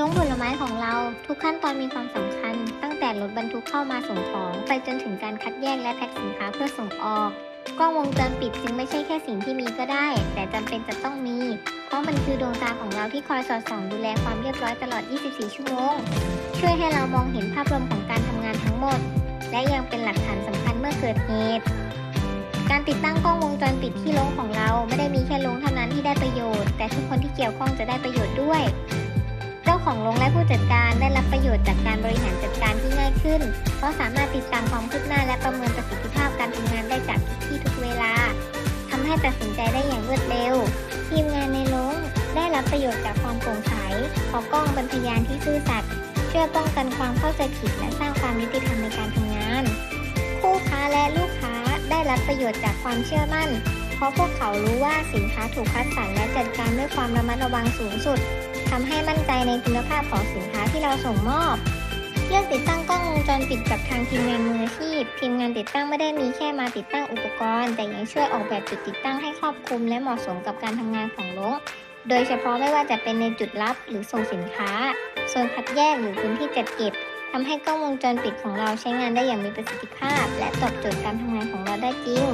ลงผลไม้ของเราทุกขั้นตอนมีความสำคัญ ตั้งแต่รถบรรทุกเข้ามาส่งของ ไปจนถึงการคัดแยกและแพ็คสินค้าเพื่อส่งออก กล้องวงจรปิดจึงไม่ใช่แค่สิ่งที่มีก็ได้ แต่จำเป็นจะต้องมี เพราะมันคือดวงตาของเราที่คอยสอดส่องดูแลความเรียบร้อยตลอด 24 ชั่วโมง ช่วยให้เรามองเห็นภาพรวมของการทำงานทั้งหมด และยังเป็นหลักฐานสำคัญเมื่อเกิดเหตุการติดตั้งกล้องวงจรปิดที่โรงของเราไม่ได้มีแค่โรงเท่านั้นที่ได้ประโยชน์ แต่ทุกคนที่เกี่ยวข้องจะได้ประโยชน์ด้วย จ้าของโรงและผู้จัดการได้รับประโยชน์จากการบริหารจัดการที่ง่ายขึ้น เพราะสามารถติดตามความคืบหน้าและประเมินประสิทธิภาพการทำงานได้จากทุกที่ทุกเวลาทำให้ตัดสินใจได้อย่างรวดเร็ว ทีมงานในโรงได้รับประโยชน์จากความโปร่งใสเพราะกล้องเป็นพยานที่ซื่อสัตย์ช่วยป้องกันความเข้าใจผิดและสร้างความยุติธรรมในการทำงานคู่ค้าและลูกค้าได้รับประโยชน์จากความเชื่อมั่น ราะพวกเขารู้ว่าสินค้าถูกคัดสรรและจัดการด้วยความระมัดระวังสูงสุดทำให้มั่นใจในคุณภาพของสินค้าที่เราส่งมอบ เรื่องติดตั้งกล้องวงจรปิดกับทางทีมงานมืออาชีพ ทีมงานติดตั้งไม่ได้มีแค่มาติดตั้งอุปกรณ์ แต่ยังช่วยออกแบบจุดติดตั้งให้ครอบคลุมและเหมาะสมกับการทำงานของรถโดยเฉพาะไม่ว่าจะเป็นในจุดรับหรือส่งสินค้าโซนคัดแยกหรือพื้นที่จัดเก็บทำให้กล้องวงจรปิดของเราใช้งานได้อย่างมีประสิทธิภาพ และตอบโจทย์การทำงานของเราได้จริง